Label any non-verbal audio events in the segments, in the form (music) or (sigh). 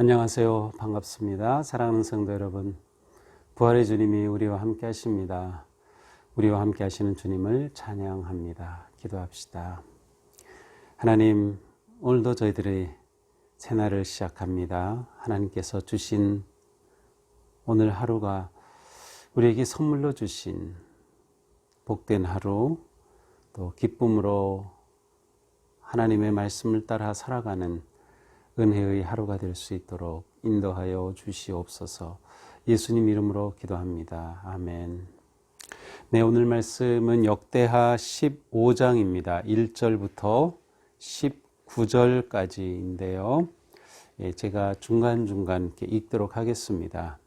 안녕하세요. 반갑습니다. 사랑하는 성도 여러분. 부활의 주님이 우리와 함께 하십니다. 우리와 함께 하시는 주님을 찬양합니다. 기도합시다. 하나님, 오늘도 저희들의 새날을 시작합니다. 하나님께서 주신 오늘 하루가 우리에게 선물로 주신 복된 하루, 또 기쁨으로 하나님의 말씀을 따라 살아가는 은혜의 하루가 될 수 있도록 인도하여 주시옵소서 예수님 이름으로 기도합니다. 아멘. 네, 오늘 말씀은 역대하 15장입니다. 1절부터 19절까지인데요. 예, 제가 중간중간 이렇게 읽도록 하겠습니다.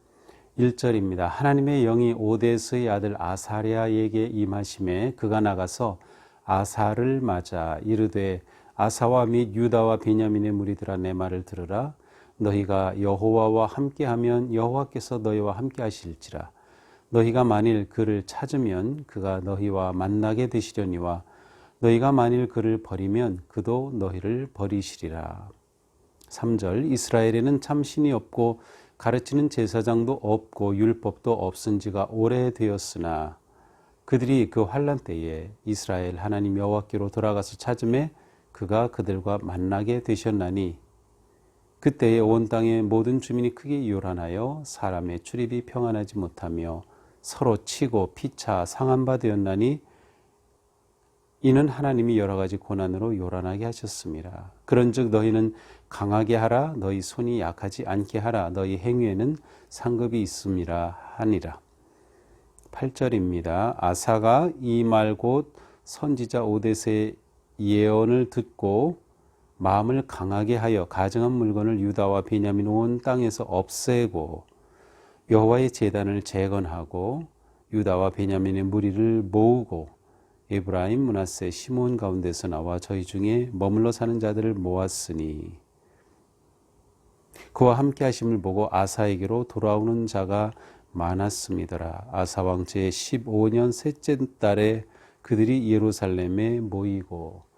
1절입니다. 하나님의 영이 오데스의 아들 아사랴에게 임하심에 그가 나가서 아사를 맞아 이르되 아사와 및 유다와 베냐민의 무리들아 내 말을 들으라. 너희가 여호와와 함께하면 여호와께서 너희와 함께하실지라. 너희가 만일 그를 찾으면 그가 너희와 만나게 되시려니와 너희가 만일 그를 버리면 그도 너희를 버리시리라. 3절 이스라엘에는 참 신이 없고 가르치는 제사장도 없고 율법도 없은 지가 오래되었으나 그들이 그 환란 때에 이스라엘 하나님 여호와께로 돌아가서 찾음에 그가 그들과 만나게 되셨나니 그때에 온 땅의 모든 주민이 크게 요란하여 사람의 출입이 평안하지 못하며 서로 치고 피차 상한 바 되었나니 이는 하나님이 여러 가지 고난으로 요란하게 하셨습니다. 그런즉 너희는 강하게 하라 너희 손이 약하지 않게 하라 너희 행위에는 상급이 있음이라 하니라. 8절입니다. 아사가 이 말 곧 선지자 오데스의 예언을 듣고 마음을 강하게 하여 가정한 물건을 유다와 베냐민 온 땅에서 없애고 여호와의 제단을 재건하고 유다와 베냐민의 무리를 모으고 에브라임 문하세 시몬 가운데서 나와 저희 중에 머물러 사는 자들을 모았으니 그와 함께 하심을 보고 아사에게로 돌아오는 자가 많았습니다라. 아사 왕제 15년 셋째 달에 그들이 예루살렘에 모이고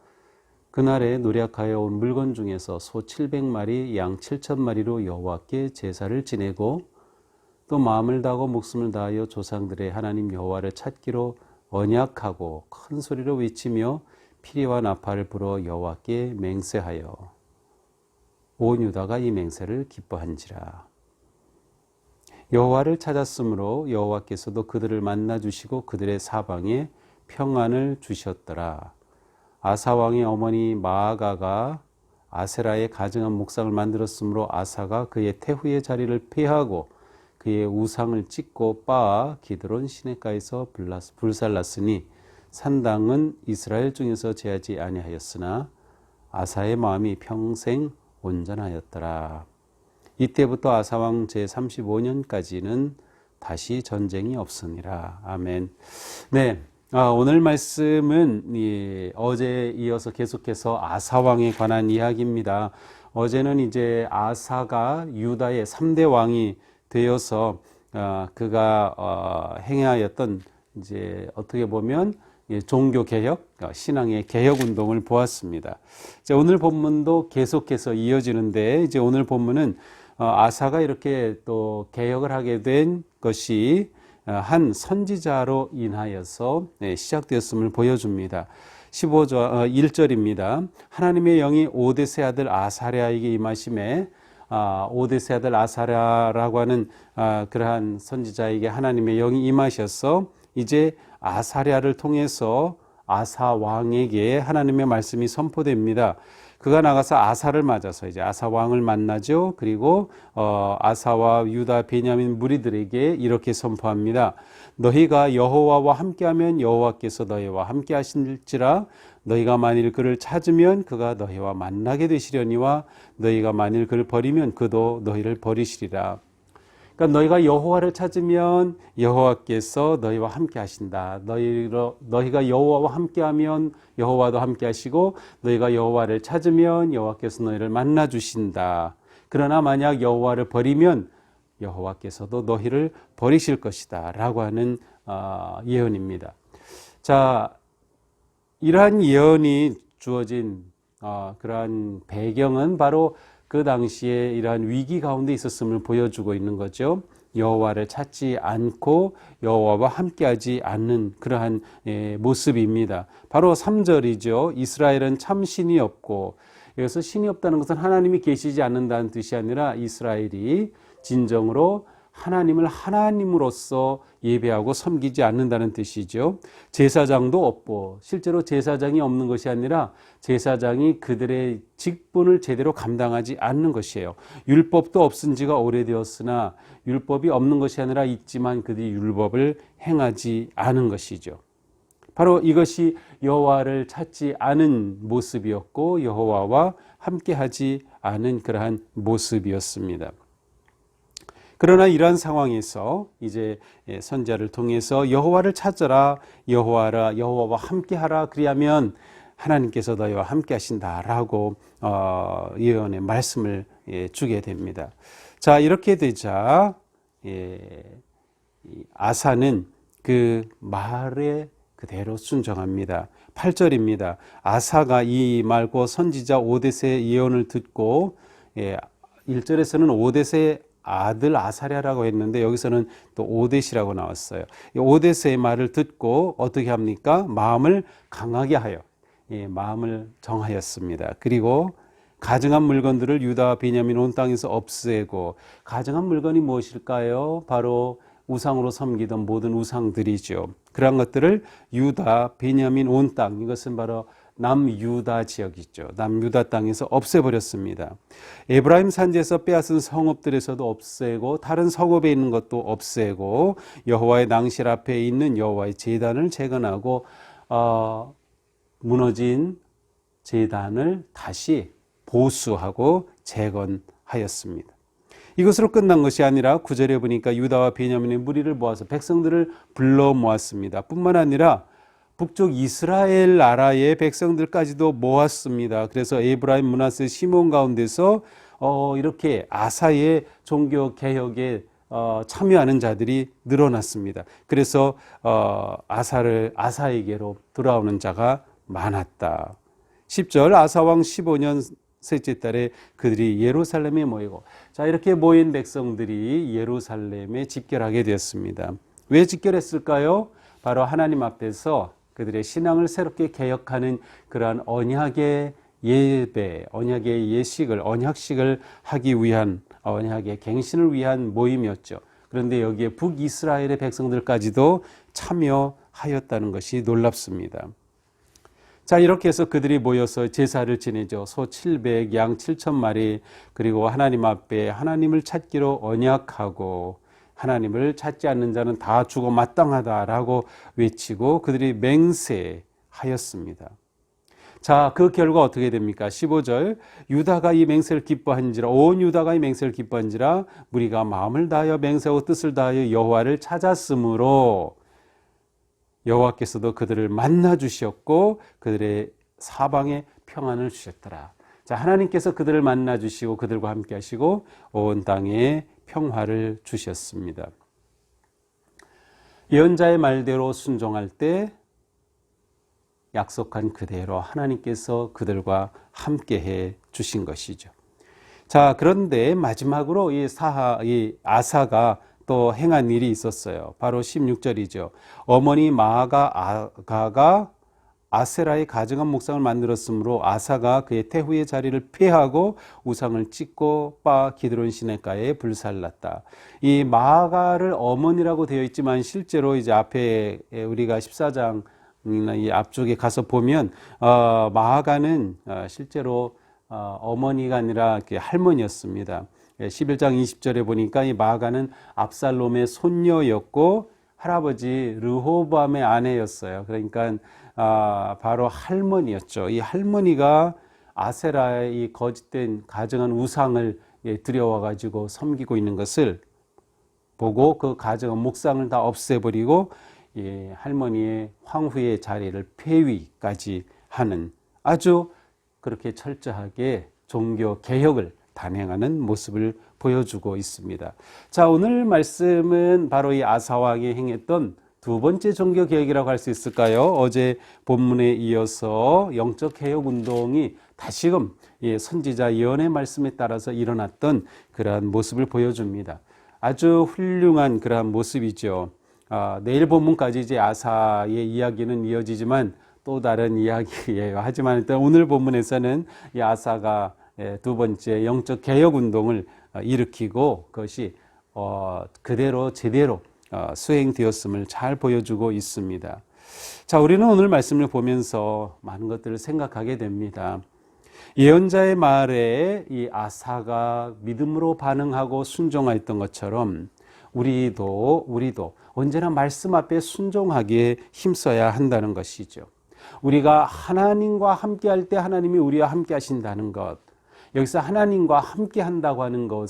그날에 노력하여 온 물건 중에서 소 700마리, 양 7천마리로 여호와께 제사를 지내고 또 마음을 다하고 목숨을 다하여 조상들의 하나님 여호와를 찾기로 언약하고 큰 소리로 외치며 피리와 나팔을 불어 여호와께 맹세하여 온 유다가 이 맹세를 기뻐한지라 여호와를 찾았으므로 여호와께서도 그들을 만나 주시고 그들의 사방에 평안을 주셨더라. 아사 왕의 어머니 마아가가 아세라의 가증한 목상을 만들었으므로 아사가 그의 태후의 자리를 폐하고 그의 우상을 찢고 빻아 기드론 시내가에서 불살랐으니 산당은 이스라엘 중에서 제하지 아니하였으나 아사의 마음이 평생 온전하였더라. 이때부터 아사왕 제35년까지는 다시 전쟁이 없으니라. 아멘. 네. 아, 오늘 말씀은 이, 어제 이어서 계속해서 아사왕에 관한 이야기입니다. 어제는 이제 아사가 유다의 3대 왕이 되어서 어, 그가 어, 행하였던 이제 어떻게 보면 종교 개혁, 어, 신앙의 개혁 운동을 보았습니다. 이제 오늘 본문도 계속해서 이어지는데 이제 오늘 본문은 어, 아사가 이렇게 또 개혁을 하게 된 것이 어, 한 선지자로 인하여서 네, 시작되었음을 보여줍니다. 15절 1절입니다. 하나님의 영이 오데세 아들 아사랴에게 임하심에 아, 오데세 아들 아사랴라고 하는 아, 그러한 선지자에게 하나님의 영이 임하셔서 이제 아사랴를 통해서 아사 왕에게 하나님의 말씀이 선포됩니다. 그가 나가서 아사를 맞아서 이제 아사 왕을 만나죠. 그리고 어, 아사와 유다 베냐민 무리들에게 이렇게 선포합니다. 너희가 여호와와 함께하면 여호와께서 너희와 함께하실지라 너희가 만일 그를 찾으면 그가 너희와 만나게 되시려니와 너희가 만일 그를 버리면 그도 너희를 버리시리라. 그러니까 너희가 여호와를 찾으면 여호와께서 너희와 함께 하신다. 너희로 너희가 여호와와 함께하면 여호와도 함께 하시고 너희가 여호와를 찾으면 여호와께서 너희를 만나 주신다. 그러나 만약 여호와를 버리면 여호와께서도 너희를 버리실 것이다라고 하는 어, 예언입니다. 자, 이러한 예언이 주어진 어, 그러한 배경은 바로 그 당시에 이러한 위기 가운데 있었음을 보여주고 있는 거죠. 여호와를 찾지 않고 여호와와 함께하지 않는 그러한 예, 모습입니다. 바로 3절이죠. 이스라엘은 참 신이 없고 여기서 신이 없다는 것은 하나님이 계시지 않는다는 뜻이 아니라 이스라엘이 진정으로 하나님을 하나님으로서 예배하고 섬기지 않는다는 뜻이죠. 제사장도 없고 실제로 제사장이 없는 것이 아니라 제사장이 그들의 직분을 제대로 감당하지 않는 것이에요. 율법도 없은 지가 오래되었으나 율법이 없는 것이 아니라 있지만 그들이 율법을 행하지 않은 것이죠. 바로 이것이 여호와를 찾지 않은 모습이었고 여호와와 함께하지 않은 그러한 모습이었습니다. 그러나 이러한 상황에서 이제 선자를 통해서 여호와를 찾아라 여호와라 여호와와 함께하라 그리하면 하나님께서 너희와 함께하신다라고 어, 예언의 말씀을 예, 주게 됩니다. 자 이렇게 되자 예, 아사는 그 말에 그대로 순종합니다. 8절입니다. 아사가 이 말고 선지자 오데스의 예언을 듣고 예, 1절에서는 오데스의 아들 아사랴라고 했는데 여기서는 또 오데시라고 나왔어요. 이 오데스의 말을 듣고 어떻게 합니까? 마음을 강하게 하여 예, 마음을 정하였습니다. 그리고 가증한 물건들을 유다와 베냐민 온 땅에서 없애고 가증한 물건이 무엇일까요? 바로 우상으로 섬기던 모든 우상들이죠. 그러한 것들을 유다, 베냐민 온 땅, 이것은 바로 남유다 지역이죠. 남유다 땅에서 없애버렸습니다. 에브라임 산지에서 빼앗은 성읍들에서도 없애고 다른 성읍에 있는 것도 없애고 여호와의 낭실 앞에 있는 여호와의 제단을 재건하고 어, 무너진 제단을 다시 보수하고 재건하였습니다. 이것으로 끝난 것이 아니라 구절에 보니까 유다와 베냐민의 무리를 모아서 백성들을 불러 모았습니다. 뿐만 아니라 북쪽 이스라엘 나라의 백성들까지도 모았습니다. 그래서 에브라임 문하세 시몬 가운데서 어, 이렇게 아사의 종교 개혁에 어, 참여하는 자들이 늘어났습니다. 그래서 어, 아사를 아사에게로 돌아오는 자가 많았다. 10절 아사왕 15년 셋째 달에 그들이 예루살렘에 모이고 자 이렇게 모인 백성들이 예루살렘에 집결하게 되었습니다. 왜 집결했을까요? 바로 하나님 앞에서 그들의 신앙을 새롭게 개혁하는 그러한 언약의 예배, 언약의 예식을 언약식을 하기 위한 언약의 갱신을 위한 모임이었죠. 그런데 여기에 북이스라엘의 백성들까지도 참여하였다는 것이 놀랍습니다. 자, 이렇게 해서 그들이 모여서 제사를 지내죠. 소 700, 양 7천 마리, 그리고 하나님 앞에 하나님을 찾기로 언약하고, 하나님을 찾지 않는 자는 다 죽어 마땅하다라고 외치고 그들이 맹세하였습니다. 자, 그 결과 어떻게 됩니까? 15절. 유다가 이 맹세를 기뻐한지라, 온 유다가 이 맹세를 기뻐한지라, 무리가 마음을 다하여 맹세하고 뜻을 다하여 여호와를 찾았으므로, 여호와께서도 그들을 만나 주셨고 그들의 사방에 평안을 주셨더라. 자, 하나님께서 그들을 만나 주시고 그들과 함께 하시고 온 땅에 평화를 주셨습니다. 예언자의 말대로 순종할 때 약속한 그대로 하나님께서 그들과 함께 해 주신 것이죠. 자, 그런데 마지막으로 이 사하, 이 아사가 또 행한 일이 있었어요. 바로 16절이죠. 어머니 마아가 아가가 아세라의 가증한 목상을 만들었으므로 아사가 그의 태후의 자리를 피하고 우상을 찍고 빠 기드론 시내가에 불살랐다. 이 마아가를 어머니라고 되어 있지만 실제로 이제 앞에 우리가 14장 이 앞쪽에 가서 보면 어, 마아가는 어, 실제로 어, 어머니가 아니라 할머니였습니다. 11장 20절에 보니까 이 마가는 압살롬의 손녀였고 할아버지 르호밤의 아내였어요. 그러니까 아, 바로 할머니였죠. 이 할머니가 아세라의 이 거짓된 가정한 우상을 예, 들여와 가지고 섬기고 있는 것을 보고 그 가정한 목상을 다 없애버리고 예, 할머니의 황후의 자리를 폐위까지 하는 아주 그렇게 철저하게 종교 개혁을 단행하는 모습을 보여주고 있습니다. 자, 오늘 말씀은 바로 이 아사왕이 행했던 두 번째 종교 개혁이라고 할 수 있을까요? 어제 본문에 이어서 영적 개혁 운동이 다시금 예, 선지자 예언의 말씀에 따라서 일어났던 그러한 모습을 보여줍니다. 아주 훌륭한 그러한 모습이죠. 아, 내일 본문까지 이제 아사의 이야기는 이어지지만 또 다른 이야기예요. (laughs) 하지만 일단 오늘 본문에서는 이 아사가 예, 두 번째 영적 개혁 운동을 어, 일으키고 그것이 어, 그대로 제대로 어, 수행되었음을 잘 보여주고 있습니다. 자, 우리는 오늘 말씀을 보면서 많은 것들을 생각하게 됩니다. 예언자의 말에 이 아사가 믿음으로 반응하고 순종하였던 것처럼 우리도 우리도 언제나 말씀 앞에 순종하기에 힘써야 한다는 것이죠. 우리가 하나님과 함께 할 때 하나님이 우리와 함께 하신다는 것. 여기서 하나님과 함께 한다고 하는 어,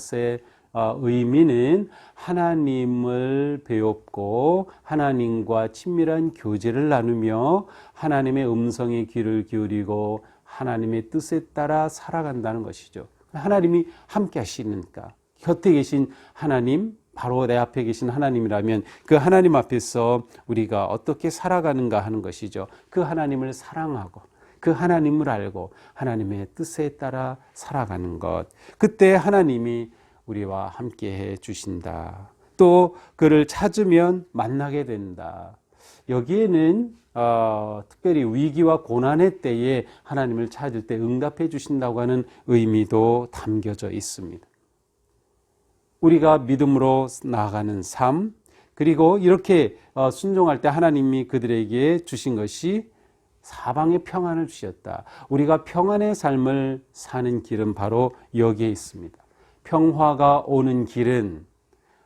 의미는 하나님을 배웠고 하나님과 친밀한 교제를 나누며 하나님의 음성에 귀를 기울이고 하나님의 뜻에 따라 살아간다는 것이죠. 하나님이 함께 하시니까 곁에 계신 하나님 바로 내 앞에 계신 하나님이라면 그 하나님 앞에서 우리가 어떻게 살아가는가 하는 것이죠. 그 하나님을 사랑하고 그 하나님을 알고 하나님의 뜻에 따라 살아가는 것. 그때 하나님이 우리와 함께 해 주신다. 또 그를 찾으면 만나게 된다. 여기에는 어, 특별히 위기와 고난의 때에 하나님을 찾을 때 응답해 주신다고 하는 의미도 담겨져 있습니다. 우리가 믿음으로 나아가는 삶, 그리고 이렇게 어, 순종할 때 하나님이 그들에게 주신 것이 사방에 평안을 주셨다. 우리가 평안의 삶을 사는 길은 바로 여기에 있습니다. 평화가 오는 길은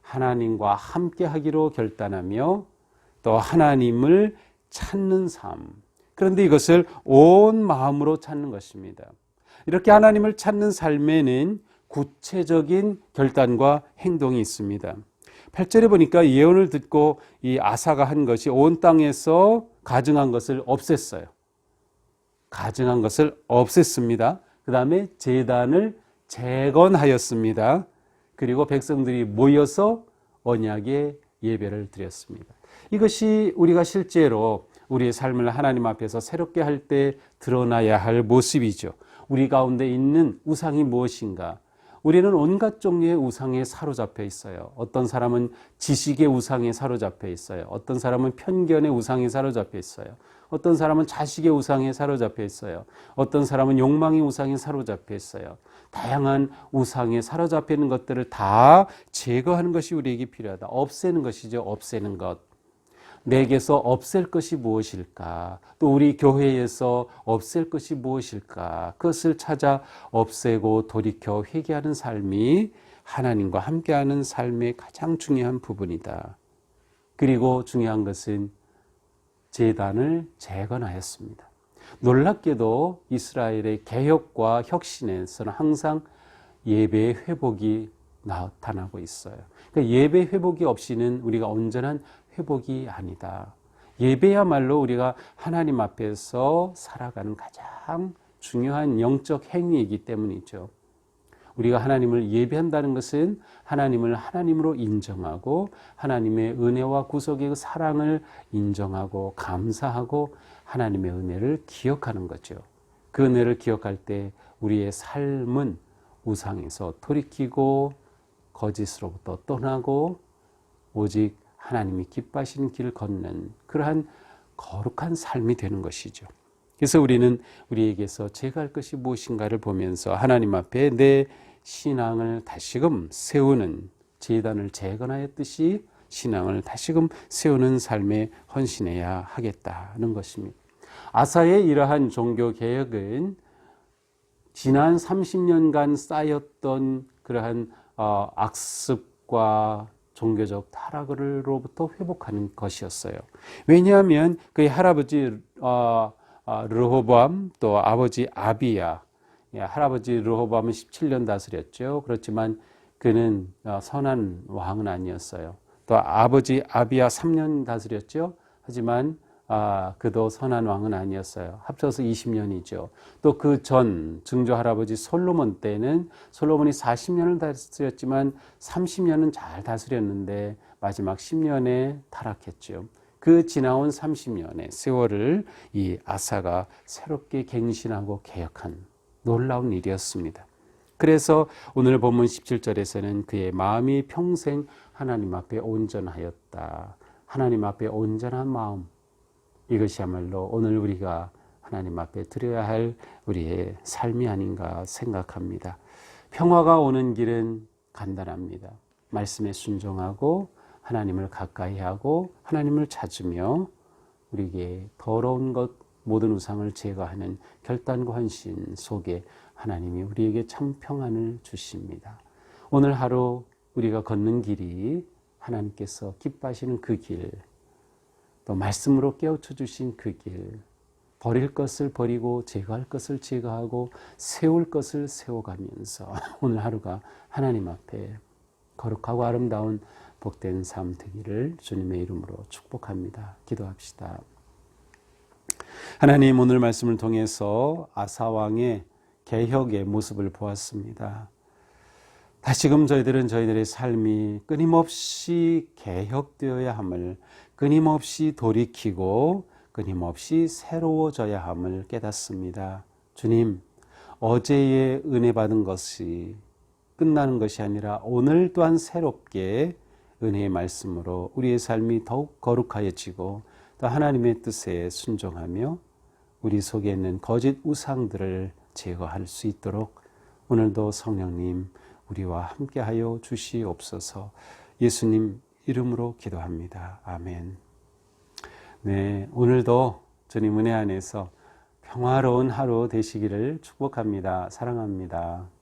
하나님과 함께 하기로 결단하며 또 하나님을 찾는 삶. 그런데 이것을 온 마음으로 찾는 것입니다. 이렇게 하나님을 찾는 삶에는 구체적인 결단과 행동이 있습니다. 8절에 보니까 예언을 듣고 이 아사가 한 것이 온 땅에서 가증한 것을 없앴어요. 가증한 것을 없앴습니다. 그 다음에 재단을 재건하였습니다. 그리고 백성들이 모여서 언약의 예배를 드렸습니다. 이것이 우리가 실제로 우리의 삶을 하나님 앞에서 새롭게 할 때 드러나야 할 모습이죠. 우리 가운데 있는 우상이 무엇인가? 우리는 온갖 종류의 우상에 사로잡혀 있어요. 어떤 사람은 지식의 우상에 사로잡혀 있어요. 어떤 사람은 편견의 우상에 사로잡혀 있어요. 어떤 사람은 자식의 우상에 사로잡혀 있어요. 어떤 사람은 욕망의 우상에 사로잡혀 있어요. 다양한 우상에 사로잡혀 있는 것들을 다 제거하는 것이 우리에게 필요하다. 없애는 것이죠. 없애는 것. 내게서 없앨 것이 무엇일까? 또 우리 교회에서 없앨 것이 무엇일까? 그것을 찾아 없애고 돌이켜 회개하는 삶이 하나님과 함께하는 삶의 가장 중요한 부분이다. 그리고 중요한 것은 재단을 재건하였습니다. 놀랍게도 이스라엘의 개혁과 혁신에서는 항상 예배의 회복이 나타나고 있어요. 그러니까 예배 회복이 없이는 우리가 온전한 회복이 아니다. 예배야말로 우리가 하나님 앞에서 살아가는 가장 중요한 영적 행위이기 때문이죠. 우리가 하나님을 예배한다는 것은 하나님을 하나님으로 인정하고 하나님의 은혜와 구속의 그 사랑을 인정하고 감사하고 하나님의 은혜를 기억하는 거죠. 그 은혜를 기억할 때 우리의 삶은 우상에서 돌이키고 거짓으로부터 떠나고 오직 하나님이 기뻐하시는 길을 걷는 그러한 거룩한 삶이 되는 것이죠. 그래서 우리는 우리에게서 제가 할 것이 무엇인가를 보면서 하나님 앞에 내 신앙을 다시금 세우는 재단을 재건하였듯이 신앙을 다시금 세우는 삶에 헌신해야 하겠다는 것입니다. 아사의 이러한 종교 개혁은 지난 30년간 쌓였던 그러한 어, 악습과 종교적 타락으로부터 회복하는 것이었어요. 왜냐하면 그의 할아버지 어, 어, 르호밤 또 아버지 아비야 예, 할아버지 르호밤은 17년 다스렸죠. 그렇지만 그는 어, 선한 왕은 아니었어요. 또 아버지 아비야 3년 다스렸죠. 하지만 아, 그도 선한 왕은 아니었어요. 합쳐서 20년이죠. 또 그 전 증조 할아버지 솔로몬 때는 솔로몬이 40년을 다스렸지만 30년은 잘 다스렸는데 마지막 10년에 타락했죠. 그 지나온 30년의 세월을 이 아사가 새롭게 갱신하고 개혁한 놀라운 일이었습니다. 그래서 오늘 본문 17절에서는 그의 마음이 평생 하나님 앞에 온전하였다. 하나님 앞에 온전한 마음. 이것이야말로 오늘 우리가 하나님 앞에 드려야 할 우리의 삶이 아닌가 생각합니다. 평화가 오는 길은 간단합니다. 말씀에 순종하고 하나님을 가까이 하고 하나님을 찾으며 우리에게 더러운 것 모든 우상을 제거하는 결단과 헌신 속에 하나님이 우리에게 참 평안을 주십니다. 오늘 하루 우리가 걷는 길이 하나님께서 기뻐하시는 그 길, 또 말씀으로 깨우쳐 주신 그 길, 버릴 것을 버리고 제거할 것을 제거하고 세울 것을 세워가면서 (laughs) 오늘 하루가 하나님 앞에 거룩하고 아름다운 복된 삶 되기를 주님의 이름으로 축복합니다. 기도합시다. 하나님 오늘 말씀을 통해서 아사왕의 개혁의 모습을 보았습니다. 다시금 저희들은 저희들의 삶이 끊임없이 개혁되어야 함을 끊임없이 돌이키고 끊임없이 새로워져야 함을 깨닫습니다. 주님, 어제의 은혜 받은 것이 끝나는 것이 아니라 오늘 또한 새롭게 은혜의 말씀으로 우리의 삶이 더욱 거룩하여지고 또 하나님의 뜻에 순종하며 우리 속에 있는 거짓 우상들을 제거할 수 있도록 오늘도 성령님 우리와 함께하여 주시옵소서 예수님 이름으로 기도합니다. 아멘. 네, 오늘도 주님 은혜 안에서 평화로운 하루 되시기를 축복합니다. 사랑합니다.